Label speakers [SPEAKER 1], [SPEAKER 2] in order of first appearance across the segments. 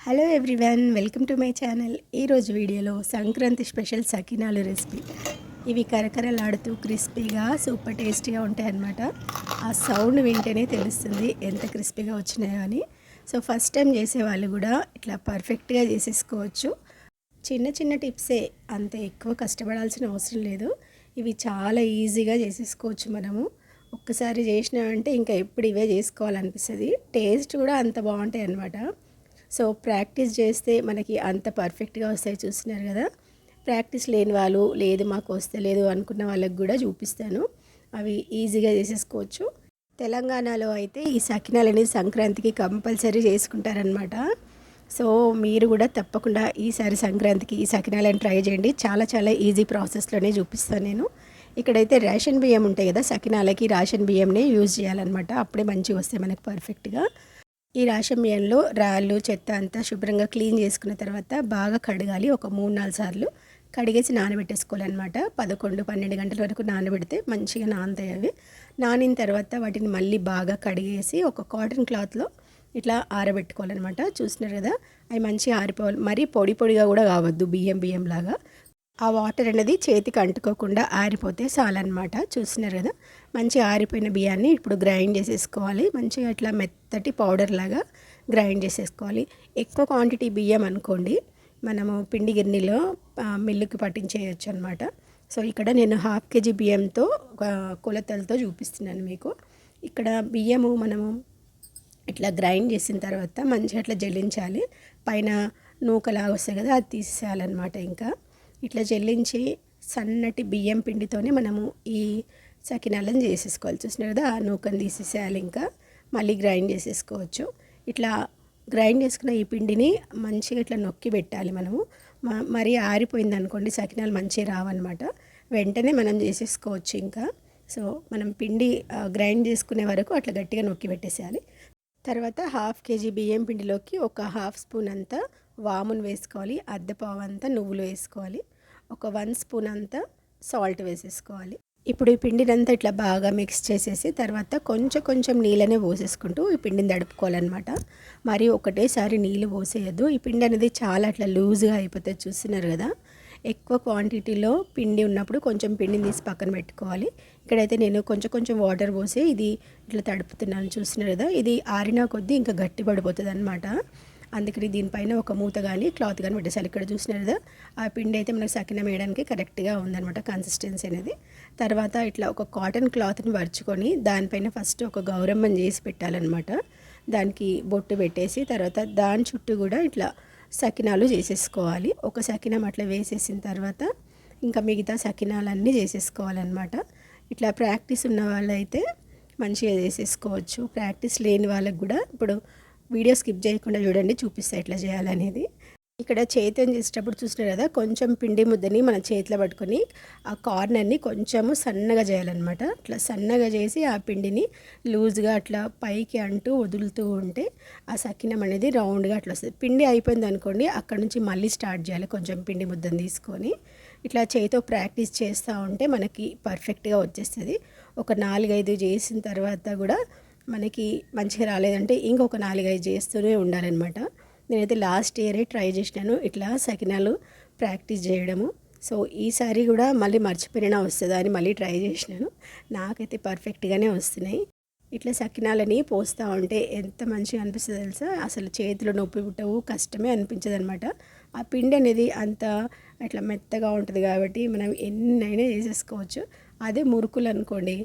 [SPEAKER 1] Hello everyone welcome to my channel. ఈరోజు వీడియోలో Sankranti special సకినాలు recipe. ఇవి కరకరలాడుతూ క్రిస్పీగా సూపర్ టేస్టీగా ఉంటాయి అన్నమాట. ఆ సౌండ్ వింటేనే తెలుస్తుంది ఎంత క్రిస్పీగా వచ్చినాయో అని. సో ఫస్ట్ టైం చేసే వాళ్ళు కూడా ఇట్లా పర్ఫెక్ట్గా చేసేసుకోవచ్చు. చిన్న చిన్న టిప్సే అంత ఎక్కువ కష్టపడాల్సిన అవసరం లేదు. ఇవి చాలా ఈజీగా చేసేసుకోవచ్చు మనము. ఒక్కసారి చేసినామంటే ఇంకా ఎప్పుడు ఇవే చేసుకోవాలనిపిస్తుంది. టేస్ట్ కూడా అంత బాగుంటాయి అన్నమాట. సో ప్రాక్టీస్ చేస్తే మనకి అంత పర్ఫెక్ట్గా వస్తాయి చూస్తున్నారు కదా. ప్రాక్టీస్ లేని వాళ్ళు లేదు మాకు వస్తే లేదు అనుకున్న వాళ్ళకి కూడా చూపిస్తాను. అవి ఈజీగా చేసేసుకోవచ్చు. తెలంగాణలో అయితే ఈ సకినాలు అనేది సంక్రాంతికి కంపల్సరీ చేసుకుంటారనమాట సో మీరు కూడా తప్పకుండా ఈసారి సంక్రాంతికి ఈ సకినాలను ట్రై చేయండి. చాలా చాలా ఈజీ ప్రాసెస్లోనే చూపిస్తాను నేను. ఇక్కడైతే రేషన్ బియ్యం ఉంటాయి కదా సకినాలకి రేషన్ బియ్యంనే యూజ్ చేయాలన్నమాట. అప్పుడే మంచిగా వస్తాయి మనకు పర్ఫెక్ట్గా. ఈ రేషన్ బియ్యంలో రాళ్ళు చెత్త అంతా శుభ్రంగా క్లీన్ చేసుకున్న తర్వాత బాగా కడగాలి. ఒక మూడు నాలుగు సార్లు కడిగేసి నానబెట్టేసుకోవాలన్నమాట. పదకొండు పన్నెండు గంటల వరకు నానబెడితే మంచిగా నానతాయి అవి. నానిన తర్వాత వాటిని మళ్ళీ బాగా కడిగేసి ఒక కాటన్ క్లాత్లో ఇట్లా ఆరబెట్టుకోవాలన్నమాట. చూసినారు కదా? అవి మంచిగా ఆరిపోవాలి. మరీ పొడి పొడిగా కూడా కావద్దు. బియ్యం బియ్యం లాగా. ఆ వాటర్ అనేది చేతికి అంటుకోకుండా ఆరిపోతే చాలన్నమాట. చూస్తున్నారు కదా? మంచిగా ఆరిపోయిన బియ్యాన్ని ఇప్పుడు గ్రైండ్ చేసేసుకోవాలి. మంచిగా ఇట్లా మెత్తటి పౌడర్ లాగా గ్రైండ్ చేసేసుకోవాలి. ఎక్కువ క్వాంటిటీ బియ్యం అనుకోండి మనము పిండి గిన్నెలో మిల్లుకి పట్టించేయచ్చు అనమాట సో ఇక్కడ నేను హాఫ్ కేజీ బియ్యంతో కొలతలతో చూపిస్తున్నాను మీకు. ఇక్కడ బియ్యము మనము ఇట్లా గ్రైండ్ చేసిన తర్వాత మంచిగా అట్లా జల్లించాలి. పైన నూకలాగా వస్తాయి కదా అది తీసేయాలన్నమాట ఇంకా. ఇట్లా జల్లించి సన్నటి బియ్యం పిండితోనే మనము ఈ సకినాలను చేసేసుకోవాలి. చూసినారు కదా ఆ నూకను తీసేసేయాలి ఇంకా. మళ్ళీ గ్రైండ్ చేసేసుకోవచ్చు. ఇట్లా గ్రైండ్ చేసుకున్న ఈ పిండిని మంచిగా ఇట్లా నొక్కి పెట్టాలి మనము. మ- మరీ ఆరిపోయింది అనుకోండి సకినాలు మంచిగా రావన్నమాట. వెంటనే మనం చేసేసుకోవచ్చు ఇంకా. సో మనం పిండి గ్రైండ్ చేసుకునే వరకు అట్లా గట్టిగా నొక్కి పెట్టేసేయాలి. తర్వాత హాఫ్ కేజీ బియ్యం పిండిలోకి ఒక హాఫ్ స్పూన్ అంతా వామును వేసుకోవాలి అద్దెపావు అంతా నువ్వులు వేసుకోవాలి ఒక వన్ స్పూన్ అంతా సాల్ట్ వేసేసుకోవాలి. ఇప్పుడు ఈ పిండినంతా ఇట్లా బాగా మిక్స్ చేసేసి తర్వాత కొంచెం కొంచెం నీళ్ళనే పోసేసుకుంటూ ఈ పిండిని తడుపుకోవాలన్నమాట. మరి ఒకటేసారి నీళ్ళు పోసేయద్దు. ఈ పిండి అనేది చాలా అట్లా లూజ్గా అయిపోతే చూస్తున్నారు కదా ఎక్కువ క్వాంటిటీలో పిండి ఉన్నప్పుడు కొంచెం పిండిని తీసి పక్కన పెట్టుకోవాలి. ఇక్కడైతే నేను కొంచెం కొంచెం వాటర్ పోసి ఇది ఇట్లా తడుపుతున్నాను చూస్తున్నారు కదా ఇది ఆరినా కొద్దీ ఇంకా గట్టి పడిపోతుంది అనమాట అందుకని దీనిపైన ఒక మూత కానీ క్లాత్ కానీ పెట్టేసాలి ఇక్కడ చూసినారు కదా ఆ పిండి అయితే మనకు సకినం వేయడానికి కరెక్ట్గా ఉందన్నమాట కన్సిస్టెన్సీ అనేది. తర్వాత ఇట్లా ఒక కాటన్ క్లాత్ని పరుచుకొని దానిపైన ఫస్ట్ ఒక గౌరమ్మని చేసి పెట్టాలన్నమాట. దానికి బొట్టు పెట్టేసి తర్వాత దాని చుట్టూ కూడా ఇట్లా సకినాలు చేసేసుకోవాలి. ఒక సకినం అట్లా వేసేసిన తర్వాత ఇంకా మిగతా సకినాలన్నీ చేసేసుకోవాలన్నమాట. ఇట్లా ప్రాక్టీస్ ఉన్న వాళ్ళైతే మంచిగా చేసేసుకోవచ్చు. ప్రాక్టీస్ లేని వాళ్ళకి కూడా ఇప్పుడు వీడియో స్కిప్ చేయకుండా చూడండి చూపిస్తా ఎట్లా చేయాలనేది. ఇక్కడ చేతిని చేసేటప్పుడు చూసినారు కదా కొంచెం పిండి ముద్దని మన చేతిలో పట్టుకొని ఆ కార్నర్ని కొంచెము సన్నగా చేయాలన్నమాట. అట్లా సన్నగా చేసి ఆ పిండిని లూజ్గా అట్లా పైకి అంటూ వదులుతూ ఉంటే ఆ సకినం అనేది రౌండ్గా అట్లా వస్తుంది. పిండి అయిపోయింది అనుకోండి అక్కడ నుంచి మళ్ళీ స్టార్ట్ చేయాలి కొంచెం పిండి ముద్దని తీసుకొని. ఇట్లా చేతితో ప్రాక్టీస్ చేస్తూ ఉంటే మనకి పర్ఫెక్ట్గా వచ్చేస్తుంది. ఒక నాలుగైదు చేసిన తర్వాత కూడా మనకి మంచిగా రాలేదంటే ఇంకొక నాలుగైదు చేస్తూనే ఉండాలన్నమాట. నేనైతే లాస్ట్ ఇయరే ట్రై చేసినాను. ఇట్లా సకినాలు ప్రాక్టీస్ చేయడము. సో ఈసారి కూడా మళ్ళీ మర్చిపోయినా వస్తుందా అని మళ్ళీ ట్రై చేసినాను. నాకైతే పర్ఫెక్ట్గానే వస్తున్నాయి. ఇట్లా సకినాలని పోస్తూ ఉంటే ఎంత మంచిగా అనిపిస్తుంది తెలుసా? అసలు చేతిలో నొప్పి పుట్టవు కష్టమే అనిపించదు అనమాట ఆ పిండి అనేది అంత అట్లా మెత్తగా ఉంటుంది కాబట్టి మనం ఎన్నైనా చేసేసుకోవచ్చు. అదే మురుకులు అనుకోండి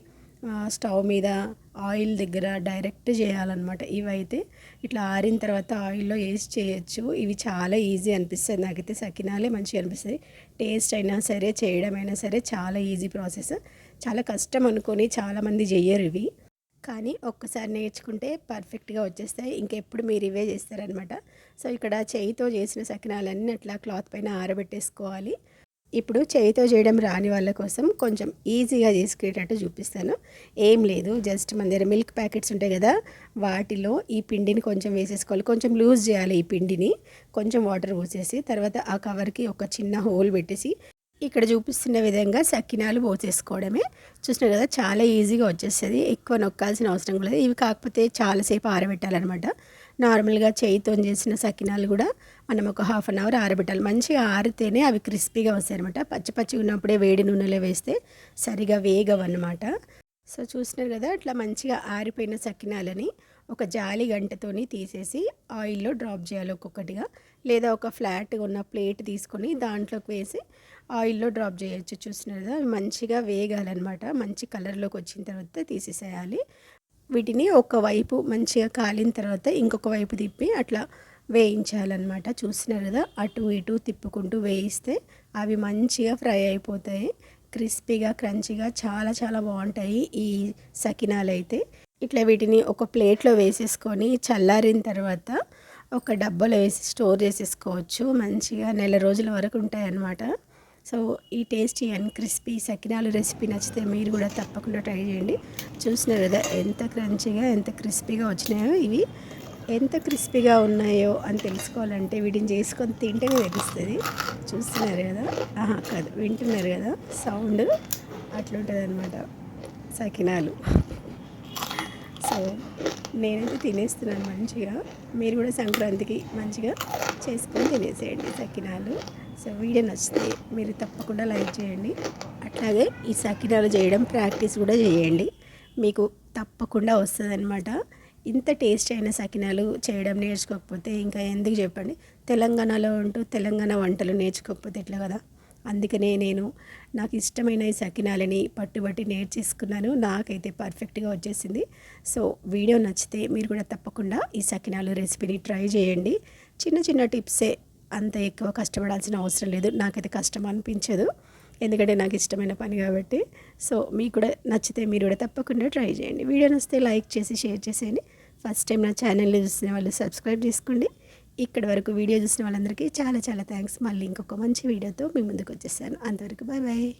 [SPEAKER 1] స్టవ్ మీద ఆయిల్ దగ్గర డైరెక్ట్ చేయాలన్నమాట. ఇవైతే ఇట్లా ఆరిన తర్వాత ఆయిల్లో వేసి చేయొచ్చు. ఇవి చాలా ఈజీ అనిపిస్తుంది. నాకైతే సకినాలే మంచిగా అనిపిస్తాయి టేస్ట్ అయినా సరే చేయడం అయినా సరే చాలా ఈజీ ప్రాసెస్. చాలా కష్టం అనుకొని చాలామంది చేయరు ఇవి. కానీ ఒక్కసారి నేర్చుకుంటే పర్ఫెక్ట్గా వచ్చేస్తాయి. ఇంకెప్పుడు మీరు ఇవే చేస్తారనమాట సో ఇక్కడ చేయితో చేసిన సకినాలన్నీ అట్లా క్లాత్ పైన ఆరబెట్టేసుకోవాలి. ఇప్పుడు చేయితో చేయడం రాని వాళ్ళ కోసం కొంచెం ఈజీగా చేసుకునేటట్టు చూపిస్తాను. ఏం లేదు జస్ట్ మన దగ్గర మిల్క్ ప్యాకెట్స్ ఉంటాయి కదా వాటిలో ఈ పిండిని కొంచెం వేసేసుకోవాలి. కొంచెం లూజ్ చేయాలి ఈ పిండిని. కొంచెం వాటర్ పోసేసి తర్వాత ఆ కవర్కి ఒక చిన్న హోల్ పెట్టేసి ఇక్కడ చూపిస్తున్న విధంగా సకినాలు పోసేసుకోవడమే. చూసినారు కదా చాలా ఈజీగా వచ్చేస్తుంది. ఎక్కువ నొక్కాల్సిన అవసరం కూడా లేదు. ఇవి కాకపోతే చాలాసేపు ఆరబెట్టాలన్నమాట. నార్మల్గా చేయితో చేసిన సకినాలు కూడా మనం ఒక హాఫ్ అన్ అవర్ ఆరబెట్టాలి. మంచిగా ఆరితేనే అవి క్రిస్పీగా వస్తాయి అనమాట పచ్చి పచ్చిగా ఉన్నప్పుడే వేడి నూనెలో వేస్తే సరిగా వేగవన్నమాట. సో చూసినారు కదా అట్లా మంచిగా ఆరిపోయిన సకినాలని ఒక జాలి గంటతోని తీసేసి ఆయిల్లో డ్రాప్ చేయాలి ఒక్కొక్కటిగా. లేదా ఒక ఫ్లాట్గా ఉన్న ప్లేట్ తీసుకొని దాంట్లోకి వేసి ఆయిల్లో డ్రాప్ చేయొచ్చు. చూసినారు కదా అవి మంచిగా వేగాలన్నమాట. మంచి కలర్లోకి వచ్చిన తర్వాత తీసేసేయాలి. వీటిని ఒక వైపు మంచిగా కాలిన తర్వాత ఇంకొక వైపు తిప్పి అట్లా వేయించాలన్నమాట. చూసినారు కదా? అటు ఇటు తిప్పుకుంటూ వేయిస్తే అవి మంచిగా ఫ్రై అయిపోతాయి. క్రిస్పీగా క్రంచీగా చాలా చాలా బాగుంటాయి ఈ సకినాలు అయితే ఇట్లా వీటిని ఒక ప్లేట్లో వేసేసుకొని చల్లారిన తర్వాత ఒక డబ్బాలో వేసి స్టోర్ చేసేసుకోవచ్చు. మంచిగా నెల రోజుల వరకు ఉంటాయి అన్నమాట సో ఈ tasty and crispy sakinalu recipe నచ్చితే మీరు కూడా తప్పకుండా ట్రై చేయండి. చూసినారు కదా ఎంత క్రంచీగా ఎంత క్రిస్పీగా వచ్చినాయో ఇవి. ఎంత క్రిస్పీగా ఉన్నాయో అని తెలుసుకోవాలంటే వీటిని చేసుకొని తింటేనే తెలుస్తుంది. చూస్తున్నారు కదా? ఆహా కాదు వింటున్నారు కదా? సౌండ్ అట్లుంటుంది అనమాట సకినాలు. సో నేనైతే తినేస్తున్నాను మంచిగా. మీరు కూడా సంక్రాంతికి మంచిగా చేసుకొని తినేసేయండి సకినాలు. సో వీడియో నచ్చితే మీరు తప్పకుండా లైక్ చేయండి. అట్లాగే ఈ సకినాలు చేయడం ప్రాక్టీస్ కూడా చేయండి. మీకు తప్పకుండా వస్తుంది ఇంత టేస్ట్ అయిన సకినాలు చేయడం నేర్చుకోకపోతే ఇంకా ఎందుకు చెప్పండి? తెలంగాణలో ఉంటూ తెలంగాణ వంటలు నేర్చుకోకపోతే ఎట్లా కదా? అందుకనే నేను నాకు ఇష్టమైన ఈ సకినాలని పట్టుబట్టి నేర్చేసుకున్నాను. నాకైతే పర్ఫెక్ట్గా వచ్చేసింది. సో వీడియో నచ్చితే మీరు కూడా తప్పకుండా ఈ సకినాలు రెసిపీని ట్రై చేయండి. చిన్న చిన్న టిప్సే అంత ఎక్కువ కష్టపడాల్సిన అవసరం లేదు. నాకైతే కష్టం అనిపించదు. ఎందుకంటే నాకు ఇష్టమైన పని కాబట్టి. సో మీకు కూడా నచ్చితే మీరు కూడా తప్పకుండా ట్రై చేయండి. వీడియో నచ్చితే లైక్ చేసి షేర్ చేసేయండి. ఫస్ట్ టైం నా ఛానల్ని చూసిన వాళ్ళు సబ్స్క్రైబ్ చేసుకోండి. ఇక్కడి వరకు వీడియో చూసిన వాళ్ళందరికీ చాలా చాలా థ్యాంక్స్. మళ్ళీ ఇంకొక మంచి వీడియోతో మీ ముందుకు వచ్చేసాను. అంతవరకు బాయ్ బాయ్